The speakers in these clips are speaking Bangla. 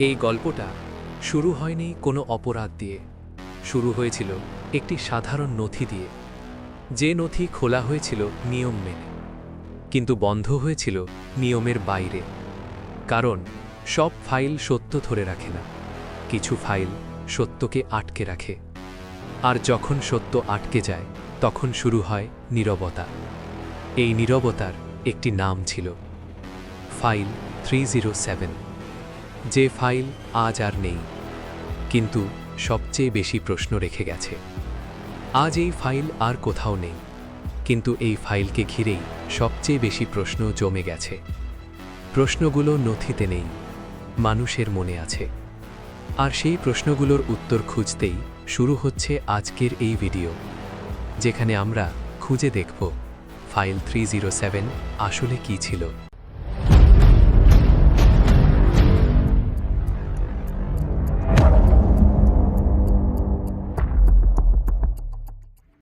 এই গল্পটা শুরু হয়নি কোনো অপরাধ দিয়ে। শুরু হয়েছিল একটি সাধারণ নথি দিয়ে। যে নথি খোলা হয়েছিল নিয়ম মেনে। কিন্তু বন্ধ হয়েছিল নিয়মের বাইরে। কারণ সব ফাইল সত্য ধরে রাখে না। কিছু ফাইল সত্যকে আটকে রাখে। আর যখন সত্য আটকে যায়, তখন শুরু হয় নীরবতা। এই নীরবতার একটি নাম ছিল ফাইল থ্রি জিরো সেভেন। যে ফাইল আজ আর নেই, কিন্তু সবচেয়ে বেশি প্রশ্ন রেখে গেছে। আজ এই ফাইল আর কোথাও নেই, কিন্তু এই ফাইলকে ঘিরেই সবচেয়ে বেশি প্রশ্ন জমে গেছে। প্রশ্নগুলো নথিতে নেই, মানুষের মনে আছে। আর সেই প্রশ্নগুলোর উত্তর খুঁজতেই শুরু হচ্ছে আজকের এই ভিডিও, যেখানে আমরা খুঁজে দেখব ফাইল থ্রি আসলে কী ছিল।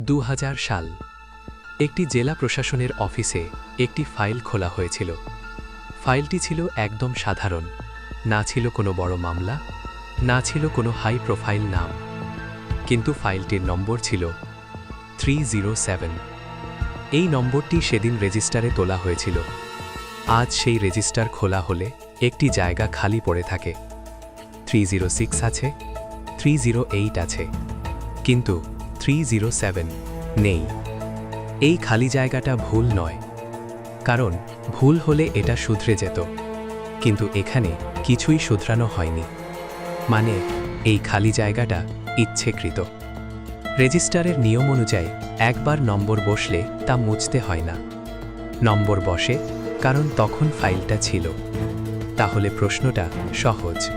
দু হাজার সাল, একটি জেলা প্রশাসনের অফিসে একটি ফাইল খোলা হয়েছিল। ফাইলটি ছিল একদম সাধারণ, না ছিল কোনো বড় মামলা, না ছিল কোনো হাই প্রোফাইল নাম। কিন্তু ফাইলটির নম্বর ছিল থ্রি এই নম্বরটি সেদিন রেজিস্টারে তোলা হয়েছিল। আজ সেই রেজিস্টার খোলা হলে একটি জায়গা খালি পড়ে থাকে। থ্রি আছে থ্রি আছে। কিন্তু থ্রি জিরো সেভেন। নেই। এই খালি জায়গাটা ভুল নয়। কারণ ভুল হলে এটা শুধরে যেত। কিন্তু এখানে কিছুই শুধরানো হয়নি। মানে এই খালি জায়গাটা ইচ্ছেকৃত। রেজিস্টারের নিয়ম অনুযায়ী একবার নম্বর বসলে তা মুছতে হয় না। নম্বর বসে, কারণ তখন ফাইলটা ছিল। তাহলে প্রশ্নটা সহজ।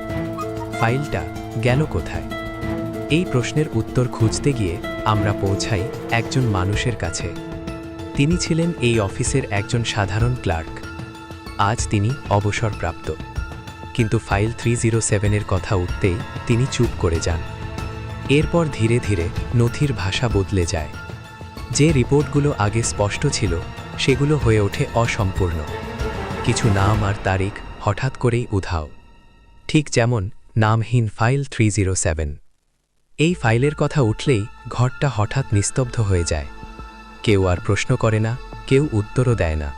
ফাইলটা গেল কোথায়? এই প্রশ্নের উত্তর খুঁজতে গিয়ে আমরা পৌঁছাই একজন মানুষের কাছে। তিনি ছিলেন এই অফিসের একজন সাধারণ ক্লার্ক। আজ তিনি অবসরপ্রাপ্ত। কিন্তু ফাইল থ্রি জিরো সেভেনের কথা উঠতেই তিনি চুপ করে যান। এরপর ধীরে ধীরে নথির ভাষা বদলে যায়। যে রিপোর্টগুলো আগে স্পষ্ট ছিল, সেগুলো হয়ে ওঠে অসম্পূর্ণ। কিছু নাম আর তারিখ হঠাৎ করেই উধাও। ঠিক যেমন, নামহীন ফাইল থ্রি জিরো সেভেন। এই ফাইলের কথা উঠলেই ঘরটা হঠাৎ নিস্তব্ধ হয়ে যায়। কেউ আর প্রশ্ন করে না, কেউ উত্তরও দেয় না।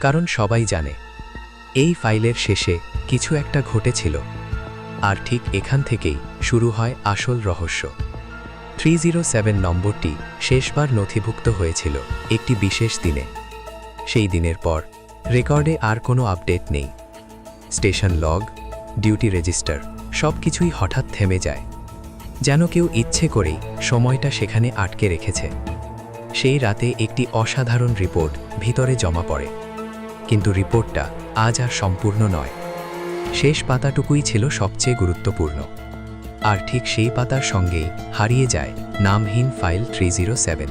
কারণ সবাই জানে, এই ফাইলের শেষে কিছু একটা ঘটেছিল। আর ঠিক এখান থেকেই শুরু হয় আসল রহস্য। থ্রি জিরো সেভেন নম্বরটি শেষবার নথিভুক্ত হয়েছিল একটি বিশেষ দিনে। সেই দিনের পর রেকর্ডে আর কোনো আপডেট নেই। স্টেশন লগ, ডিউটি রেজিস্টার সব কিছুই হঠাৎ থেমে যায়। যেন কেউ ইচ্ছে করেই সময়টা সেখানে আটকে রেখেছে। সেই রাতে একটি অসাধারণ রিপোর্ট ভিতরে জমা পড়ে। কিন্তু রিপোর্টটা আজ আর সম্পূর্ণ নয়। শেষ পাতাটুকুই ছিল সবচেয়ে গুরুত্বপূর্ণ। আর ঠিক সেই পাতার সঙ্গেই হারিয়ে যায় নামহীন ফাইল থ্রি জিরো সেভেন।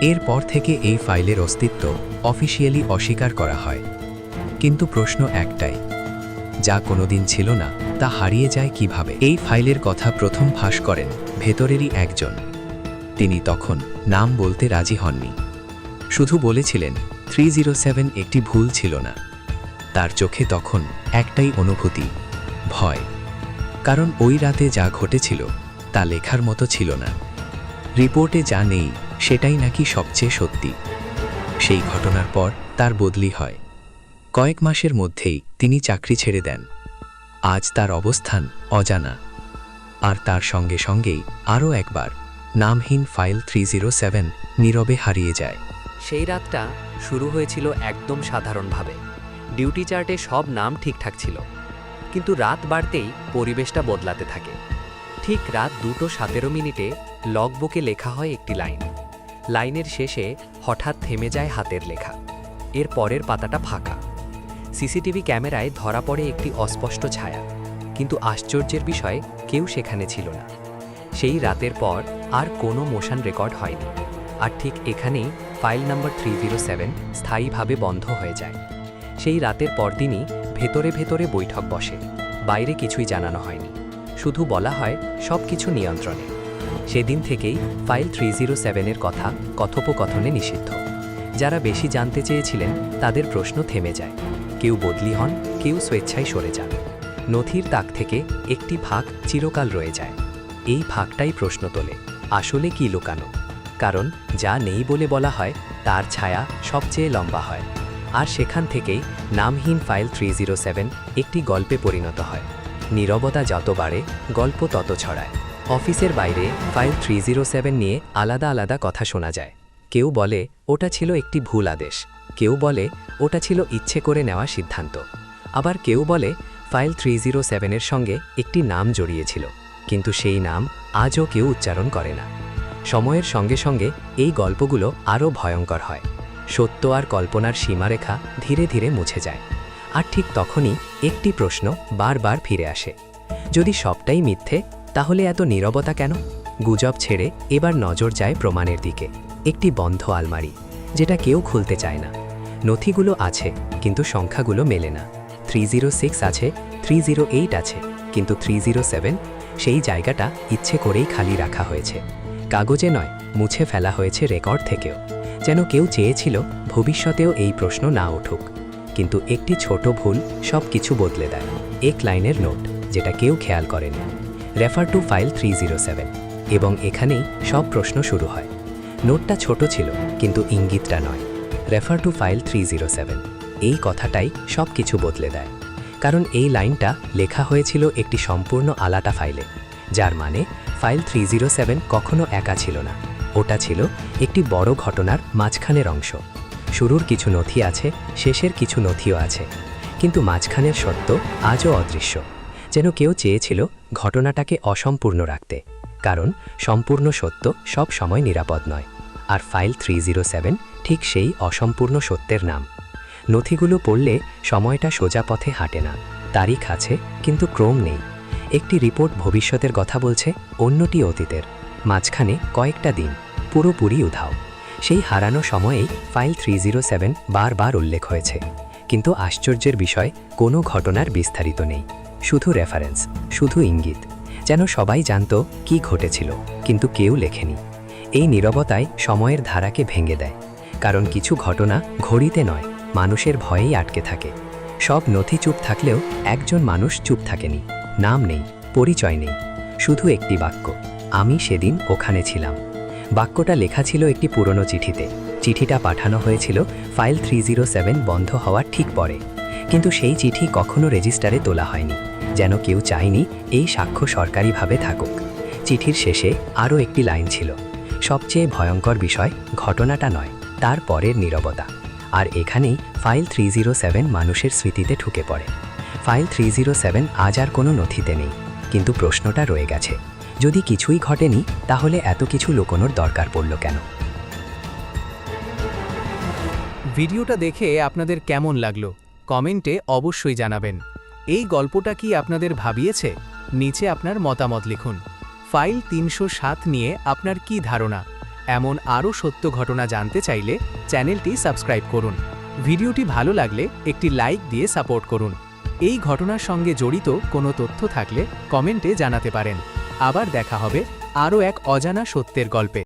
এরপর থেকে এই ফাইলের অস্তিত্ব অফিসিয়ালি অস্বীকার করা হয়। কিন্তু প্রশ্ন একটাই, যা কোনোদিন ছিল না তা হারিয়ে যায় কীভাবে? এই ফাইলের কথা প্রথম ফাঁস করেন ভেতরেরই একজন। তিনি তখন নাম বলতে রাজি হননি। শুধু বলেছিলেন, থ্রি জিরো সেভেন একটি ভুল ছিল না। তার চোখে তখন একটাই অনুভূতি, ভয়। কারণ ওই রাতে যা ঘটেছিল তা লেখার মতো ছিল না। রিপোর্টে যা নেই, সেটাই নাকি সবচেয়ে সত্যি। সেই ঘটনার পর তার বদলি হয়। কয়েক মাসের মধ্যেই তিনি চাকরি ছেড়ে দেন। আজ তার অবস্থান অজানা। আর তার সঙ্গে সঙ্গেই আরও একবার নামহীন ফাইল থ্রি জিরো সেভেন নীরবে হারিয়ে যায়। সেই রাতটা শুরু হয়েছিল একদম সাধারণভাবে। ডিউটি চার্টে সব নাম ঠিকঠাক ছিল। কিন্তু রাত বাড়তেই পরিবেশটা বদলাতে থাকে। ঠিক রাত দুটো সতেরো মিনিটে লগবুকে লেখা হয় একটি লাইন। লাইনের শেষে হঠাৎ থেমে যায় হাতের লেখা। এর পরের পাতাটা ফাঁকা। সিসিটিভি ক্যামেরায় ধরা পড়ে একটি অস্পষ্ট ছায়া। কিন্তু আশ্চর্যের বিষয়, কেউ সেখানে ছিল না। সেই রাতের পর আর কোনো মোশন রেকর্ড হয়নি। আর ঠিক এখানেই file number three zero seven স্থায়ীভাবে বন্ধ হয়ে যায়। সেই রাতের পরদিনই ভেতরে ভেতরে বৈঠক বসে। বাইরে কিছুই জানানো হয়নি। শুধু বলা হয় সব কিছু নিয়ন্ত্রণে। সেদিন থেকেই ফাইল থ্রি জিরো সেভেনের কথা কথোপকথনে নিষিদ্ধ। যারা বেশি জানতে চেয়েছিলেন, তাদের প্রশ্ন থেমে যায়। কেউ বদলি হন, কেউ স্বেচ্ছায় সরে যান। নথির তাক থেকে একটি ভাগ চিরকাল রয়ে যায়। এই ভাগটাই প্রশ্ন তোলে, আসলে কি লুকানো? কারণ যা নেই বলে বলা হয়, তার ছায়া সবচেয়ে লম্বা হয়। আর সেখান থেকেই নামহীন ফাইল থ্রি একটি গল্পে পরিণত হয়। নীরবতা যত বাড়ে, গল্প তত ছড়ায়। অফিসের বাইরে ফাইল থ্রি নিয়ে আলাদা আলাদা কথা শোনা যায়। কেউ বলে, ওটা ছিল একটি ভুল আদেশ। কেউ বলে ওটা ছিল ইচ্ছে করে নেওয়া সিদ্ধান্ত। আবার কেউ বলে ফাইল থ্রি জিরো সেভেনের সঙ্গে একটি নাম জড়িয়েছিল, কিন্তু সেই নাম আজও কেউ উচ্চারণ করে না। সময়ের সঙ্গে সঙ্গে এই গল্পগুলো আরও ভয়ঙ্কর হয়। সত্য আর কল্পনার সীমারেখা ধীরে ধীরে মুছে যায়। আর ঠিক তখনই একটি প্রশ্ন বারবার ফিরে আসে। যদি সবটাই মিথ্যে, তাহলে এত নীরবতা কেন? গুজব ছেড়ে এবার নজর যায় প্রমাণের দিকে। একটি বন্ধ আলমারি, যেটা কেউ খুলতে চায় না। নথিগুলো আছে, কিন্তু সংখ্যাগুলো মেলে না। থ্রি আছে থ্রি আছে, কিন্তু থ্রি সেই জায়গাটা ইচ্ছে করেই খালি রাখা হয়েছে। কাগজে নয়, মুছে ফেলা হয়েছে রেকর্ড থেকেও। যেন কেউ চেয়েছিল ভবিষ্যতেও এই প্রশ্ন না উঠুক। কিন্তু একটি ছোট ভুল সব কিছু বদলে দেয়। এক লাইনের নোট, যেটা কেউ খেয়াল করেনি। রেফার টু ফাইল থ্রি এবং এখানেই সব প্রশ্ন শুরু হয়। নোটটা ছোট ছিল, কিন্তু ইঙ্গিতটা নয়। Refer to file three zero seven এই কথাটাই সব কিছু বদলে দেয়। কারণ এই লাইনটা লেখা হয়েছিল একটি সম্পূর্ণ আলাটা ফাইলে, যার মানে ফাইল থ্রি জিরো সেভেন কখনো একা ছিল না। ওটা ছিল একটি বড় ঘটনার মাঝখানের অংশ। শুরুর কিছু নথি আছে, শেষের কিছু নথিও আছে। কিন্তু মাঝখানের সত্য আজও অদৃশ্য, যেন কেউ চেয়েছিল ঘটনাটাকে অসম্পূর্ণ রাখতে। কারণ সম্পূর্ণ সত্য সব সময় নিরাপদ নয়। আর ফাইল থ্রি ঠিক সেই অসম্পূর্ণ সত্যের নাম। নথিগুলো পড়লে সময়টা সোজা পথে হাঁটে না। তারিখ আছে, কিন্তু ক্রম নেই। একটি রিপোর্ট ভবিষ্যতের কথা বলছে, অন্যটি অতীতের। মাঝখানে কয়েকটা দিন, পুরোপুরি উধাও। সেই হারানো সময়েই ফাইল থ্রি বারবার উল্লেখ হয়েছে। কিন্তু আশ্চর্যের বিষয়, কোনো ঘটনার বিস্তারিত নেই। শুধু রেফারেন্স, শুধু ইঙ্গিত। যেন সবাই জানত কি ঘটেছিল, কিন্তু কেউ লেখেনি। এই নীরবতায় সময়ের ধারাকে ভেঙে দেয়, কারণ কিছু ঘটনা ঘড়িতে নয়, মানুষের ভয়েই আটকে থাকে। সব নথি চুপ থাকলেও একজন মানুষ চুপ থাকেনি, নাম নেই, পরিচয় নেই, শুধু একটি বাক্য, আমি সেদিন ওখানে ছিলাম। বাক্যটা লেখা ছিল একটি পুরনো চিঠিতে। চিঠিটা পাঠানো হয়েছিল ফাইল থ্রি বন্ধ হওয়ার ঠিক পরে। কিন্তু সেই চিঠি কখনো রেজিস্টারে তোলা হয়নি, যেন কেউ চায়নি এই সাক্ষ্য সরকারিভাবে থাকুক। চিঠির শেষে আরও একটি লাইন ছিল সবচেয়ে ভয়ঙ্কর বিষয় ঘটনাটা নয়, তার পরের নীরবতা। আর এখানেই ফাইল থ্রি জিরো সেভেন মানুষের স্মৃতিতে ঢুকে পড়ে। ফাইল থ্রি জিরো সেভেন আজ আর কোনো নথিতে নেই, কিন্তু প্রশ্নটা রয়ে গেছে। যদি কিছুই ঘটেনি, তাহলে এত কিছু লুকোনোর দরকার পড়ল কেন? ভিডিওটা দেখে আপনাদের কেমন লাগল, কমেন্টে অবশ্যই জানাবেন। এই গল্পটা কি আপনাদের ভাবিয়েছে? নিচে আপনার মতামত লিখুন। ফাইল তিনশো সাত নিয়ে আপনার কি ধারণা? এমন আরও সত্য ঘটনা জানতে চাইলে চ্যানেলটি সাবস্ক্রাইব করুন। ভিডিওটি ভালো লাগলে একটি লাইক দিয়ে সাপোর্ট করুন। এই ঘটনার সঙ্গে জড়িত কোনো তথ্য থাকলে কমেন্টে জানাতে পারেন। আবার দেখা হবে আরও এক অজানা সত্যের গল্পে।